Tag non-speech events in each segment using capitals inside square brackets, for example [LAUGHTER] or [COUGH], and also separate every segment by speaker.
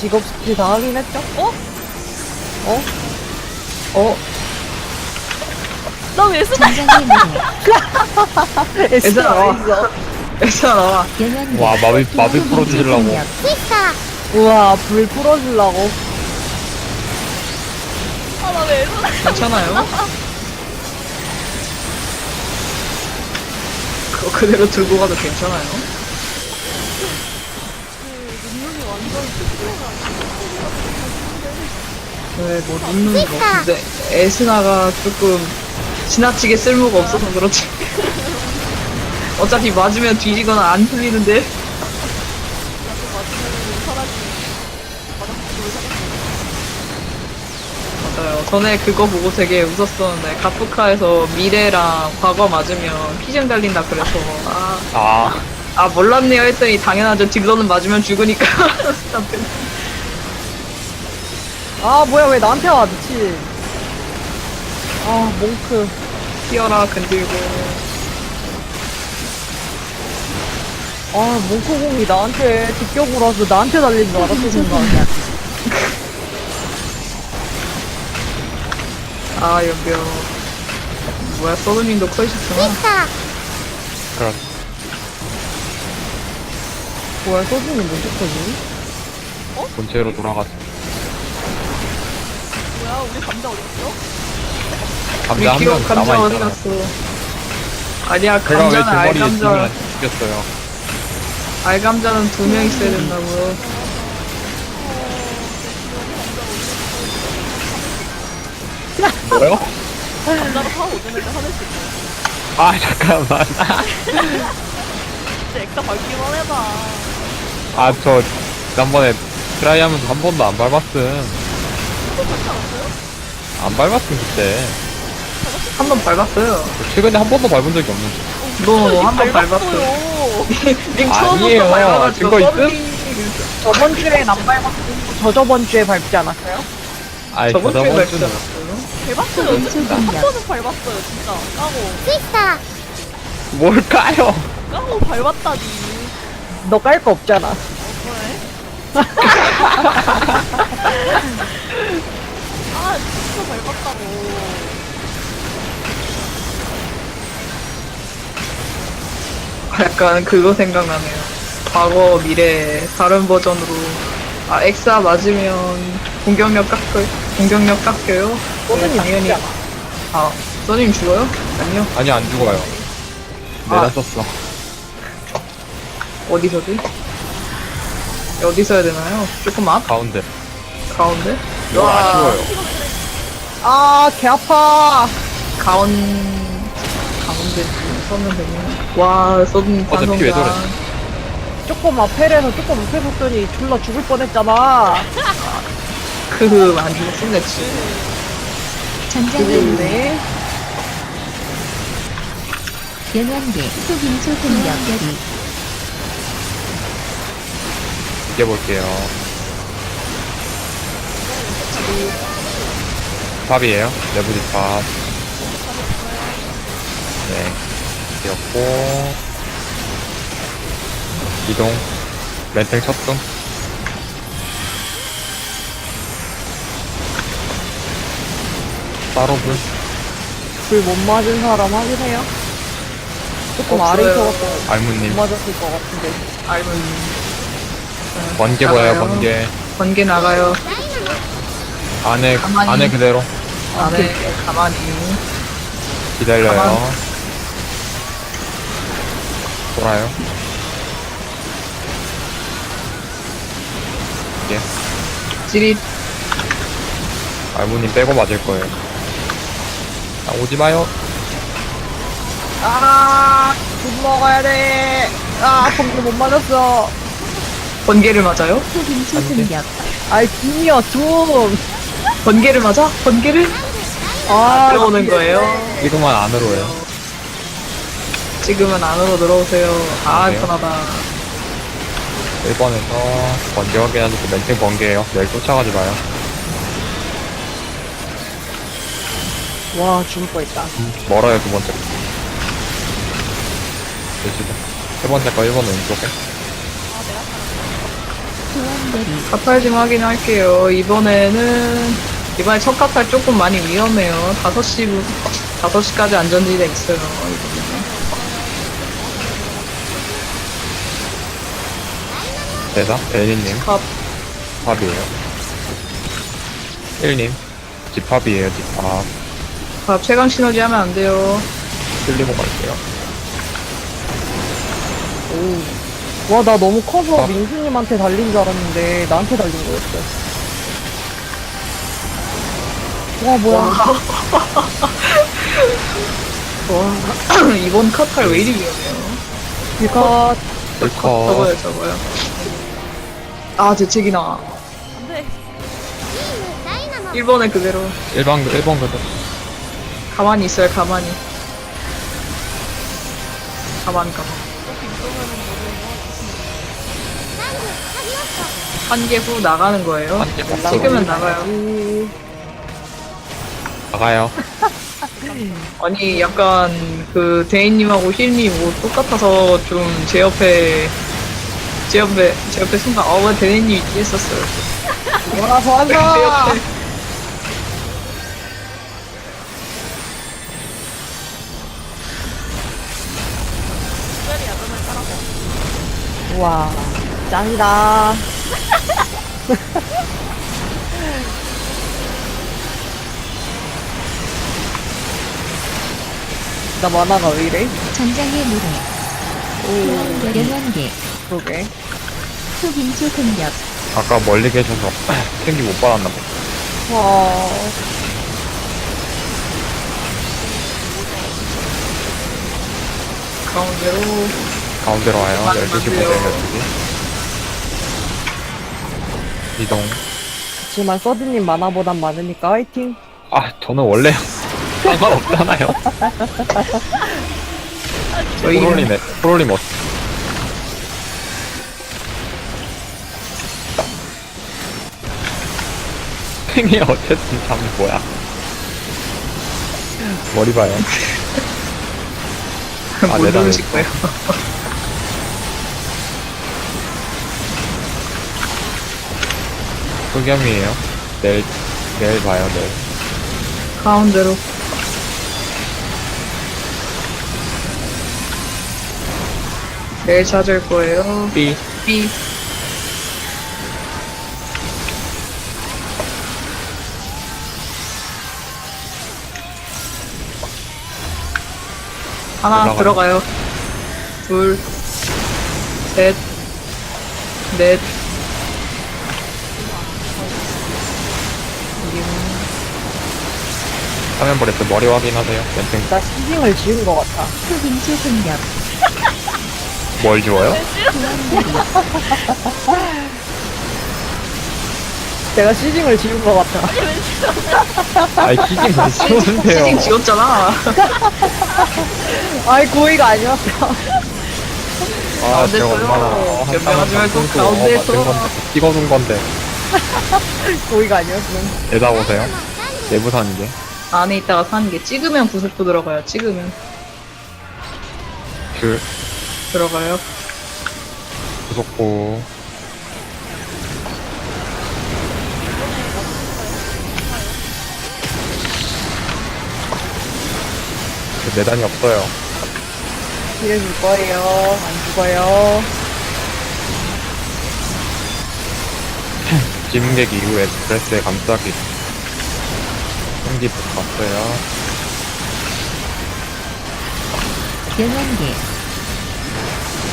Speaker 1: 직업 스킬 다 확인했죠?
Speaker 2: 어?
Speaker 1: 어? 어?
Speaker 2: 나왜 쓰나?
Speaker 3: 전장의 무대
Speaker 1: 에스
Speaker 4: 얘들아,
Speaker 1: 나와
Speaker 4: 와.
Speaker 1: 있어.
Speaker 4: 나와.
Speaker 3: 영현대
Speaker 5: 와, 마비, 마비 풀어주려고.
Speaker 1: 우와, 불 풀어주려고.
Speaker 2: 아, 나왜 쓰나?
Speaker 4: 괜찮아요? 그거 그대로 들고 가도 괜찮아요?
Speaker 2: 완전
Speaker 4: 네, 뭐 눕는 거. 근데 에스나가 조금 지나치게 쓸모가 없어서 그렇지. [LAUGHS] 어차피 맞으면 뒤지거나 안 풀리는데. 맞아요. 전에 그거 보고 되게 웃었었는데 가프카에서 미래랑 과거 맞으면 피증 달린다 그래서 아,
Speaker 5: 아,
Speaker 4: 아 몰랐네요 했더니 당연하죠. 딜러는 맞으면 죽으니까. [LAUGHS]
Speaker 1: 아, 뭐야, 왜 나한테 와, 미친. 아, 몽크.
Speaker 4: 뛰어라 건들고.
Speaker 1: 아, 몽크공이 나한테 뒷격으로 와서 나한테 달린 줄 알았어, 순간. [LAUGHS]
Speaker 4: 아 연병. 뭐야 서든님도 커이셨구나.
Speaker 5: 그럼.
Speaker 1: 뭐야, 소중이 뭔지 거지?
Speaker 5: 본체로 돌아갔어.
Speaker 2: 뭐야? 우리 감자 어딨어?
Speaker 5: 감자 한 명
Speaker 4: 감자 어디
Speaker 5: 남아있잖아.
Speaker 4: 갔어? 아니야
Speaker 5: 제가 왜
Speaker 4: 감자는
Speaker 5: 제 머리에
Speaker 4: 알감자
Speaker 5: 죽였어요.
Speaker 4: 알감자는 두 명 있어야 된다고요.
Speaker 5: 뭐요?
Speaker 2: 감자로 사 오전에 하늘씩.
Speaker 5: 아, 잠깐만. [LAUGHS]
Speaker 2: 진짜 액자 밟기만 해봐.
Speaker 5: 아, 저, 지난번에 트라이 하면서 한 번도 안 밟았음. 안 밟았음, 그때.
Speaker 4: 한 번 밟았어요.
Speaker 5: 최근에 한 번도 밟은 적이 없는데.
Speaker 4: 너한번 밟았어.
Speaker 2: 밟았어요. [LAUGHS]
Speaker 4: 님
Speaker 5: 아니에요.
Speaker 4: 처음부터 밟아가지고
Speaker 5: 증거 있음?
Speaker 1: 저번 주엔 안 밟았고, 저저번 주에 밟지 않았어요?
Speaker 5: 아이,
Speaker 4: 저번 주에
Speaker 5: 저번
Speaker 4: 밟지
Speaker 5: 주는.
Speaker 4: 않았어요?
Speaker 2: 밟았어요. 진짜 한 번은 밟았어요. 진짜 까고.
Speaker 5: 뭘까요?
Speaker 2: 까고 밟았다니.
Speaker 1: 너 깔 거 없잖아.
Speaker 2: 그래? 아, 진짜 밟았다고.
Speaker 4: 약간 그거 생각나네요. 과거 미래 다른 버전으로 아 엑사 맞으면 공격력 깎여 공격력 깎여요?
Speaker 1: 서든이
Speaker 4: 네, 당연히
Speaker 1: 죽지 않아.
Speaker 4: 아 써님 죽어요? 아니요
Speaker 5: 아니, 안 죽어요.
Speaker 4: 아.
Speaker 5: 내가 썼어.
Speaker 4: 어디서지? 어디서 해야 되나요? 조금 앞?
Speaker 5: 가운데.
Speaker 4: 가운데?
Speaker 5: 이거 아쉬워요.
Speaker 1: 아, 개 아파.
Speaker 4: 가운 가운데 서면 되네. 와 써님
Speaker 5: 어차피 왜 저래?
Speaker 1: 조금 앞에서 조금 앞에 섰더니 졸라 죽을 뻔했잖아.
Speaker 4: 크흐 안 죽었으면 됐지.
Speaker 3: 전장의 무대
Speaker 1: 네.
Speaker 3: 영현대 소빙초 공격 결이
Speaker 5: 이겨볼게요. 탑이에요. 내부지 탑. 네. 이겼고. 이동. 멘탱 쳤음. 따로 불.
Speaker 1: 불 못 맞은 사람 확인해요? 조금
Speaker 4: 없어요.
Speaker 1: 아래 있어갖고 못
Speaker 5: 알무님.
Speaker 1: 맞았을 것 같은데.
Speaker 4: 알고
Speaker 5: 번개 보여요,
Speaker 4: 나가요.
Speaker 5: 번개.
Speaker 4: 번개 나가요.
Speaker 5: 안에,
Speaker 4: 가만히.
Speaker 5: 안에 그대로.
Speaker 4: 안에 가만히.
Speaker 5: 기다려요.
Speaker 4: 가만.
Speaker 5: 돌아요. 예.
Speaker 4: 찌릿.
Speaker 5: 알무님 빼고 맞을 거예요. 아, 오지 마요.
Speaker 1: 아, 돈 먹어야 돼. 아, 번개 못 맞았어.
Speaker 4: 번개를 맞아요?
Speaker 1: 아이, 둠이야, 둠.
Speaker 4: 번개를 맞아? 번개를?
Speaker 1: 아,
Speaker 4: 들어오는 거예요.
Speaker 5: 지금은 안으로요.
Speaker 4: 지금은 안으로 들어오세요. 아,
Speaker 5: 그래요?
Speaker 4: 편하다.
Speaker 5: 1번에서 번개 확인하시고 멘탱 번개예요. 내일 쫓아가지 마요.
Speaker 1: 와, 죽을 뻔했다.
Speaker 5: 멀어요, 두 번째. 몇시다 세 번째 거 1번 왼쪽에.
Speaker 4: 카탈 좀 확인할게요. 이번에는, 이번에 첫 카탈 조금 많이 위험해요. 5시, 5시까지 안전지대 있어요. 이번에는.
Speaker 5: 대사? 에리님,
Speaker 4: 컵.
Speaker 5: 팝이에요. 1님, 집합이에요, 집합.
Speaker 4: 밥 최강 시너지 하면 안 돼요.
Speaker 5: 틀리고 갈게요.
Speaker 1: 와, 나 너무 커서
Speaker 5: 아.
Speaker 1: 민수님한테 달린 줄 알았는데, 나한테 달린 거였어. 와, 뭐야.
Speaker 4: 와, [LAUGHS] [CLEARS THROAT] 이번 카탈 왜 이리 위험해요?
Speaker 1: 이거,
Speaker 5: 1컷.
Speaker 4: 저거요, 저거요. 아, 재채기 나와.
Speaker 2: 안돼
Speaker 4: 1번에 그대로.
Speaker 5: 1번, 1번 그대.
Speaker 4: 가만히 있어요, 가만히. 가만히, 가만 히. 한개후 나가는 거예요.
Speaker 5: 한개 없어.
Speaker 4: 찍으면 나가요.
Speaker 5: 나가요. [LAUGHS]
Speaker 4: 아니, 약간, 그, 대인님하고 힐님 뭐 똑같아서 좀 제 옆에, 제 옆에, 제 옆에 순간, 어, 왜 대인님이 뒤에 있었어요.
Speaker 1: 뭐라서
Speaker 4: 제
Speaker 1: 한다!
Speaker 4: 옆에.
Speaker 1: 우와, 짱이다. 나 만화가 왜 이래?
Speaker 3: 전장의 무대 교환거리 연환계
Speaker 1: 그러게.
Speaker 3: 초빙초 공격
Speaker 5: 아까 멀리 계셔서 [CLEARS THROAT] 생기 못 받았나 봐.
Speaker 1: 와,
Speaker 4: 가운데로.
Speaker 5: 가운데로 와요.
Speaker 4: 맞-
Speaker 5: 12시
Speaker 4: 맞아요.
Speaker 5: 보세요, 12시. 이동.
Speaker 1: 그치만 서드님 만화보단 많으니까 화이팅.
Speaker 5: 아, 저는 원래 상관없잖아요. 프롤리네. 프롤리 뭐. 생이 어쨌든 참 뭐야. 머리 봐요. 아,
Speaker 4: 못
Speaker 5: 내단에
Speaker 4: 누르실 거예요.
Speaker 5: 흑염이에요. 내일, 내일 봐요, 내일.
Speaker 4: 가운데로. 내일 찾을 거예요.
Speaker 5: 삐.
Speaker 4: B. 하나
Speaker 5: 올라가요.
Speaker 4: 들어가요. 둘, 셋, 넷.
Speaker 5: 화면 버렸어. 머리 확인하세요. 멘탱
Speaker 1: 나 시징을 지은 것 같아.
Speaker 3: 초빙초 공격
Speaker 5: 뭘 지워요? [LAUGHS]
Speaker 1: 내가 시징을 지은 것 같아.
Speaker 5: 아이, 시징 못 지우는데요.
Speaker 4: 시징 지웠잖아. [LAUGHS]
Speaker 1: 아이, 고의가 아니었어.
Speaker 5: 아, 제가
Speaker 4: 가운데서요.
Speaker 5: 얼마나
Speaker 4: 변명하지 말고
Speaker 5: 담고 어,
Speaker 4: 가운데서.
Speaker 5: 찍어둔 건데.
Speaker 1: 고의가 아니었어.
Speaker 5: 내다 보세요. 내부 사는 게.
Speaker 4: 안에 있다가 사는 게 찍으면 구속도 들어가요. 찍으면
Speaker 5: 그,
Speaker 4: 들어가요.
Speaker 5: 구속고. 그 내단이 없어요.
Speaker 1: 힐해줄 거예요. 안 죽어요.
Speaker 5: 짐객 이후 에 스트레스에 감싸기. 생기부터 갔어요.
Speaker 3: 연환계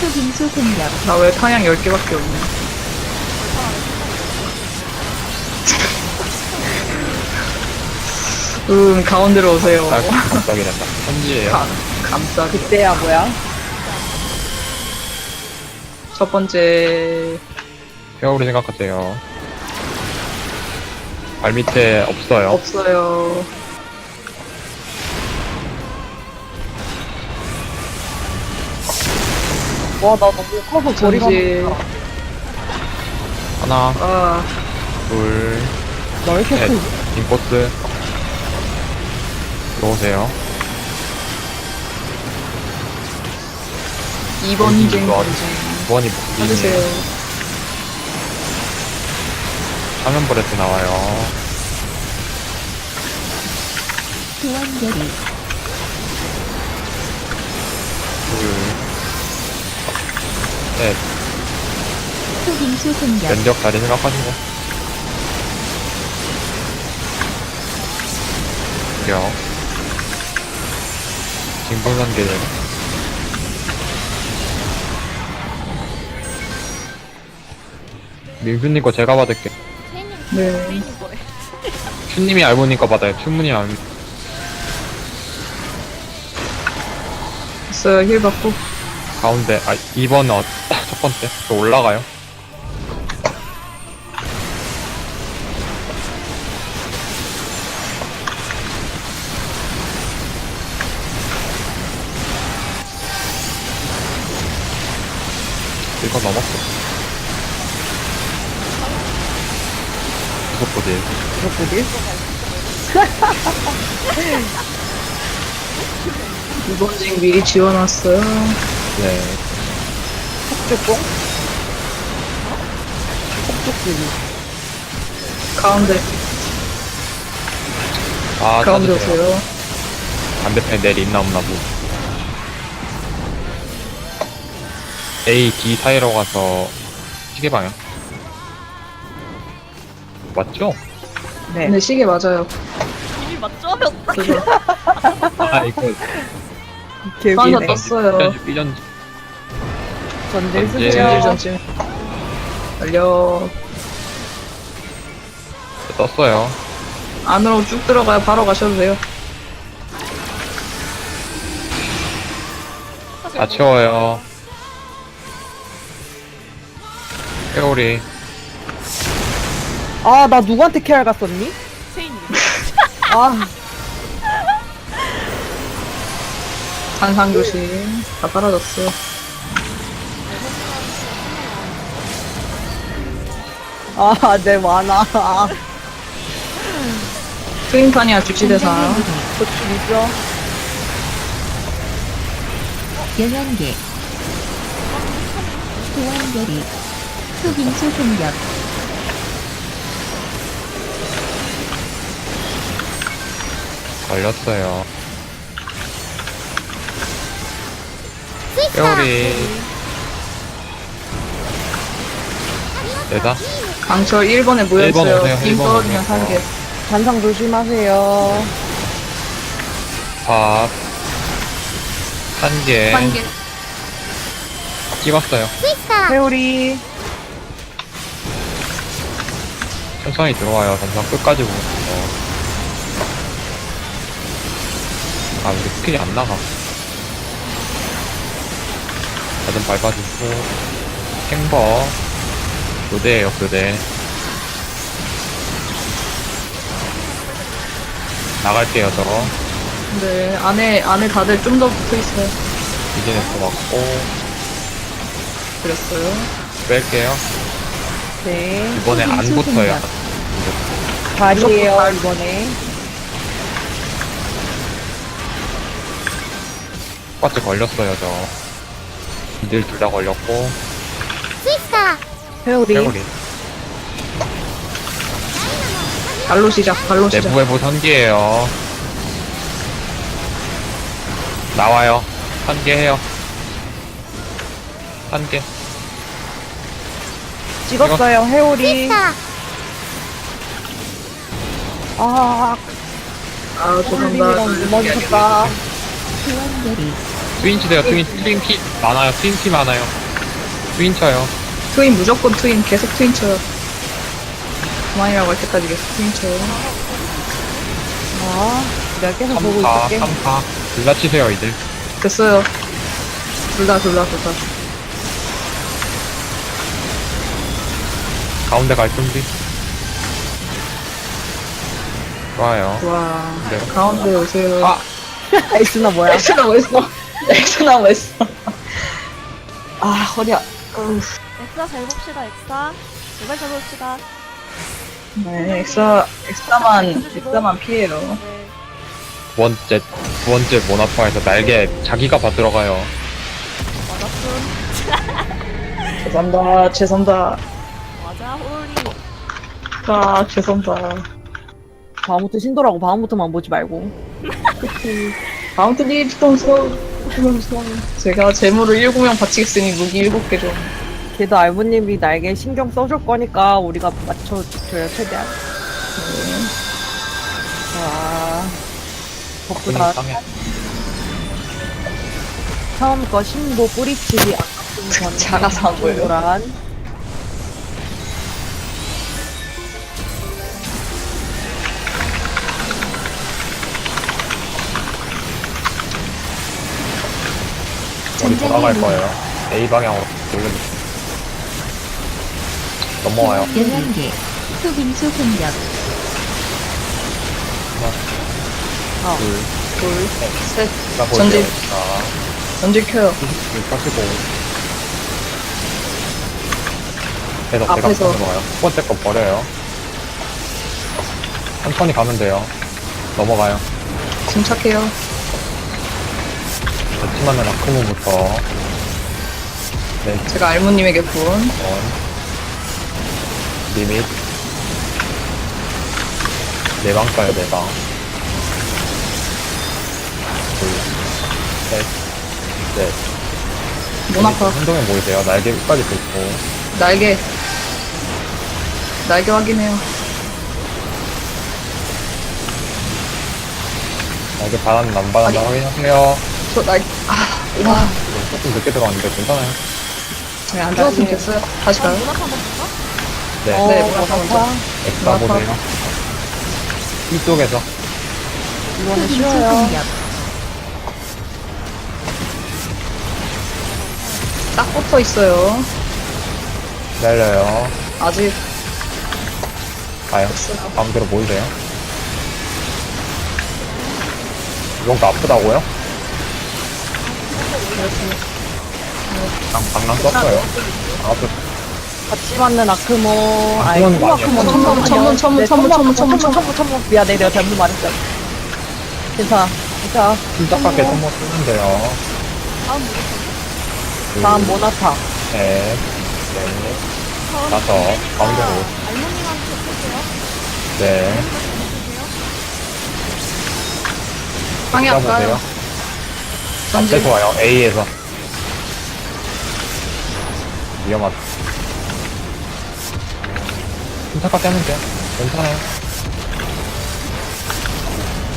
Speaker 3: 초빙초 공격
Speaker 4: 나왜 탄약 10개밖에 없냐. [LAUGHS] 음, 가운데로 오세요.
Speaker 5: 딱 감싸기 된다. 현지예요.
Speaker 4: 가, 감싸기.
Speaker 1: 그때야 뭐야?
Speaker 4: 첫 번째,
Speaker 5: 회오리 생각하세요. 발 밑에 없어요.
Speaker 4: 없어요.
Speaker 1: 와, 나 너무 커서 거리가.
Speaker 4: 전지,
Speaker 5: 하나,
Speaker 4: 아,
Speaker 5: 둘,
Speaker 1: 나 왜 이렇게
Speaker 5: 넷.
Speaker 1: 크지?
Speaker 5: 인코스. 들어오세요.
Speaker 4: 2번
Speaker 5: 어디
Speaker 4: 쟁
Speaker 5: 이거
Speaker 4: 전지.
Speaker 5: 무한히
Speaker 4: 찾으세요.
Speaker 5: 화면 브레스 나와요.
Speaker 3: 교환결이
Speaker 5: 둘, 넷,
Speaker 3: 초빙초 공격
Speaker 5: 면적 자리 생각하시고. 격. 징벌단계 민수님 거 제가 받을게.
Speaker 4: 네.
Speaker 5: 춘님이 있는 거 받아요. 춘문이 알
Speaker 4: 있어요. 힐 받고.
Speaker 5: 가운데, 아, 2번, 어, [LAUGHS] 첫 번째. 저 올라가요. 이거 넘었어.
Speaker 1: 그렇거든. [LAUGHS]
Speaker 4: 이번 징 미리 지워놨어요.
Speaker 5: 네.
Speaker 1: 폭죽공? 폭죽기기.
Speaker 4: 가운데,
Speaker 5: 아,
Speaker 4: 가운데. 오세요.
Speaker 5: 반대편에 내리 있나 없나 보. A, D 사이로 가서 시계 방향. 맞죠?
Speaker 1: 네.
Speaker 4: 근데 시계 맞아요.
Speaker 2: 이미 맞죠? [LAUGHS]
Speaker 5: 아 이거
Speaker 1: 개기.
Speaker 4: 하나 떴어요.
Speaker 5: 삐전지 삐전지.
Speaker 1: 전질.
Speaker 4: 달려.
Speaker 5: 떴어요.
Speaker 4: 안으로 쭉 들어가요. 바로 가셔도 돼요.
Speaker 5: 다 채워요. 회오리
Speaker 1: 아, 나 누구한테 케알 갔었니?
Speaker 2: 세인님.
Speaker 1: 아,
Speaker 4: 산상 조심. 다 사라졌어요.
Speaker 1: 아, 내 만화. 아,
Speaker 4: 트윈판이야 주치대상.
Speaker 1: 저축이죠?
Speaker 3: 영양계 교환결이 초빙초 공격
Speaker 5: 걸렸어요. 회오리 내다
Speaker 4: 강철 1번에
Speaker 5: 일번
Speaker 4: 모여있어요.
Speaker 5: 오세요,
Speaker 4: 빔
Speaker 5: 일번
Speaker 4: 떨어지면
Speaker 5: 오세요.
Speaker 4: 살게.
Speaker 1: 잔상 조심하세요.
Speaker 5: 밥 한 개
Speaker 4: 한 개.
Speaker 5: 찍었어요.
Speaker 1: 회오리.
Speaker 5: 천천히 들어와요. 점점 끝까지 보고 있어. 아, 우리 스킬이 안 나가. 다들 밟아주고, 탱버, 교대예요 교대. 나갈게요, 저.
Speaker 4: 네, 안에, 안에 다들 좀 더 붙어 있어요.
Speaker 5: 비즈니스 맞고,
Speaker 4: 그랬어요.
Speaker 5: 뺄게요.
Speaker 1: 네.
Speaker 5: 이번에 안 붙어요.
Speaker 3: 공격
Speaker 1: 발이에요, 이번에.
Speaker 5: 똑같이 걸렸어요, 저. 이들 둘 다 걸렸고,
Speaker 1: 회오리.
Speaker 5: 회오리.
Speaker 4: 발로 시작, 발로 시작.
Speaker 5: 내부 외부 선기예요. 나와요. 선기해요. 선기.
Speaker 1: 찍었어요, 회오리. 아,
Speaker 4: 아, 죄송합니다.
Speaker 1: 홀리랑 넘어졌다.
Speaker 5: 트윈치 돼요. 트윈 트윈키 많아요. 트윈키 많아요. 트윈 쳐요.
Speaker 4: 트윈 무조건 트윈, 계속 트윈 쳐요. 그만이라고 할 때까지 계속 트윈 쳐요.
Speaker 1: 아, 내가 계속 보고
Speaker 5: 3파,
Speaker 1: 있을게.
Speaker 5: 3파. 둘다 치세요, 이들.
Speaker 4: 됐어요. 둘 다, 둘 다, 둘 다.
Speaker 5: 가운데 갈 준비. 좋아요.
Speaker 4: 와,
Speaker 5: 네.
Speaker 4: 가운데 오세요.
Speaker 5: 아!
Speaker 1: 에이스나 뭐야?
Speaker 4: 엑스나 뭐 했어? 엑스나 뭐 했어? 아, 허리야. 으,
Speaker 2: 엑사 잘 봅시다, 엑사. 제발 잘 봅시다.
Speaker 4: 네, 엑사, 엑사만, 엑사만 피해요.
Speaker 2: 네.
Speaker 5: 두 번째, 두 번째 모나파에서 날개 자기가 받들어 가요.
Speaker 2: 맞았음.
Speaker 4: 죄송합니다, 죄송합니다.
Speaker 2: 맞아, 호롤리.
Speaker 4: 아, 죄송다.
Speaker 1: 다음부터 신도라고 다음부터만 보지 말고.
Speaker 4: 아무튼 이 주동서. 제가 재물을 7명 바치겠으니 무기 7개 좀.
Speaker 1: 걔도 알부님이 날개 신경 써줄 거니까 우리가 맞춰줘요 최대한. 자, 덕분아
Speaker 5: 땅에
Speaker 1: 처음 거 신보 뿌리치기 아까 [LAUGHS] 전
Speaker 4: 작아서 안 보여요.
Speaker 1: 란
Speaker 5: 머리 돌아갈 거예요. A 방향으로 돌려주세요. 넘어와요.
Speaker 3: 11개 흑인수 공격
Speaker 5: 둘,
Speaker 4: 둘, 셋.
Speaker 5: 나
Speaker 4: 전진.
Speaker 5: 보세요. 자,
Speaker 4: 전질 켜요.
Speaker 5: 불 켜시고. 계속 제가
Speaker 4: 앞에서.
Speaker 5: 넘어가요. 첫 번째 거 버려요. 천천히 가면 돼요. 넘어가요.
Speaker 4: 침착해요.
Speaker 5: 그렇지만은 아크문부터. 네,
Speaker 4: 제가 알무님에게 구원.
Speaker 5: 원. 리밋. 네방 까요, 네방. 둘, 셋, 넷.
Speaker 4: 모나카.
Speaker 5: 운동에 모이세요. 날개 끝까지 긁고.
Speaker 4: 날개. 날개 확인해요.
Speaker 5: 날개 바람 남바람 확인하세요.
Speaker 4: 저 날, 아, 와.
Speaker 5: 조금 늦게 들어갔는데 괜찮아요.
Speaker 4: 네, 안 좋았으면 됐어요. 다시 가요.
Speaker 2: 문학 한번 볼까?
Speaker 5: 네,
Speaker 1: 어,
Speaker 4: 네,
Speaker 1: 뭐
Speaker 4: 먼저,
Speaker 1: 좋다.
Speaker 5: 엑스다
Speaker 4: 마파.
Speaker 5: 보세요. 이쪽에서
Speaker 1: 쉬워요.
Speaker 3: 공격
Speaker 4: 딱 붙어 있어요.
Speaker 5: 기다려요.
Speaker 4: 아직
Speaker 5: 가요. 마음대로 모이세요. 이건 거 아프다고요? 방, 방랑 썼어요. 아프,
Speaker 1: 같이 맞는 아크모.
Speaker 5: 아,
Speaker 1: 아이,
Speaker 5: 거 아니야.
Speaker 1: 아크모.
Speaker 4: 천문, 천문, 천문,
Speaker 1: 네,
Speaker 4: 천문, 천문, 천문,
Speaker 1: 천문, 천문. 미안해, 내가 잘못 말했어. 괜찮아. 괜찮아.
Speaker 5: 침착하게 선물 쓰면 돼요.
Speaker 2: 다음
Speaker 1: 모나타.
Speaker 2: 다음
Speaker 5: 다섯,
Speaker 2: 제가
Speaker 5: 가운데로.
Speaker 2: 알모님한테 볼게요.
Speaker 5: 네.
Speaker 4: 방해 안
Speaker 5: 보세요.
Speaker 4: 가요. 전질.
Speaker 5: 앞에서 와요. A에서. 위험하다. 침착하게 하면 돼요. 괜찮아요.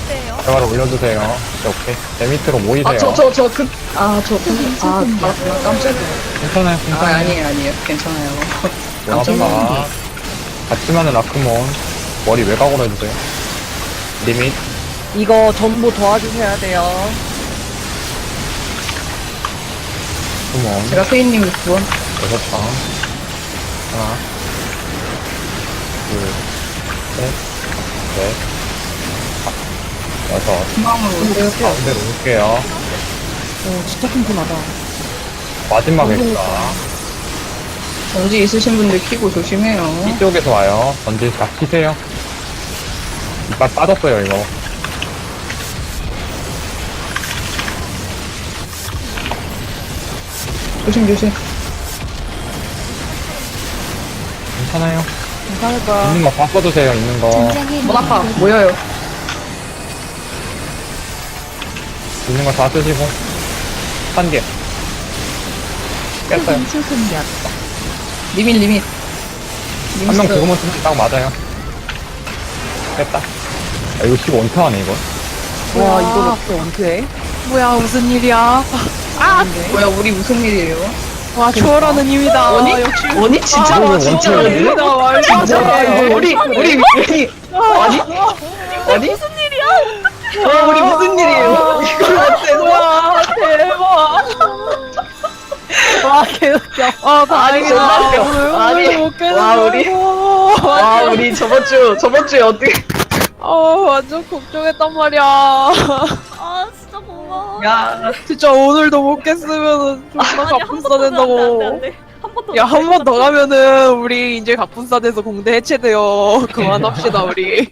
Speaker 2: 어때요?
Speaker 5: 대화를 올려주세요. 네, 오케이. 제 밑으로 모이세요.
Speaker 4: 아, 저, 저, 저, 그, 아, 저, 아, 아, 깜짝이야.
Speaker 5: 괜찮아요.
Speaker 4: 아,
Speaker 5: 괜찮아요.
Speaker 4: 아니에요, 아니에요. 괜찮아요. [LAUGHS]
Speaker 5: 원하다. 같이만은 아크몬. 머리 외곽으로 해주세요. 리밋.
Speaker 1: 이거 전부 도와주셔야 돼요.
Speaker 5: 아크몬.
Speaker 4: 제가 페이님을 구원.
Speaker 5: 여섯 방. 하나. 둘. 셋. 넷. 다- 여섯.
Speaker 4: 중앙으로 오세요.
Speaker 5: 가운데로 올게요.
Speaker 1: 어, 진짜 튼튼하다.
Speaker 5: 마지막 엑스다.
Speaker 4: 전지 있으신 분들 키고 조심해요.
Speaker 5: 이쪽에서 와요. 전진 다 키세요. 이빨 빠졌어요, 이거.
Speaker 4: 조심, 조심.
Speaker 5: 괜찮아요.
Speaker 1: 괜찮을 거야.
Speaker 5: 있는 거다 써주세요, 있는 거.
Speaker 4: 모나카,
Speaker 3: 모습.
Speaker 4: 모여요.
Speaker 5: 있는 거 다 쓰시고. 한 개. 깼어요.
Speaker 3: 흑인수 공격
Speaker 4: 리밋, 리밋.
Speaker 5: 한명 그거만 쓰면 딱 맞아요. 깼다. 아, 이거 15원타하네, 이거.
Speaker 1: 와, 이걸 어떻게 원투해?
Speaker 2: 뭐야 무슨 일이야?
Speaker 4: 뭐야, 우리 무슨 일이에요?
Speaker 2: 와 초월하는 힘이다.
Speaker 4: 원이? 원이 진짜?
Speaker 5: 아,
Speaker 4: 진짜
Speaker 5: 원투예요?
Speaker 4: 원이?
Speaker 2: 말도
Speaker 4: 진짜 우리, 우리, 우리, 아니? 아니? 무슨 일이야? 어, 우리 무슨 일이에요? 이걸 어때서?
Speaker 1: 와, 대박. 와, 개웃겨.
Speaker 2: 아
Speaker 4: 아니, 웃겨. 아니, 와, 우리, 와, 우리 저번 주, 저번 주에 어떻게,
Speaker 2: 아 완전 걱정했단 말이야.
Speaker 4: 야,
Speaker 2: 진짜 오늘도 못 깼으면은 존나 갑분싸 된다고.
Speaker 6: 한번더
Speaker 2: 야 한 번 더 가면은 우리 이제 갑분싸 돼서 공대 해체돼요. [LAUGHS] 그만합시다 우리.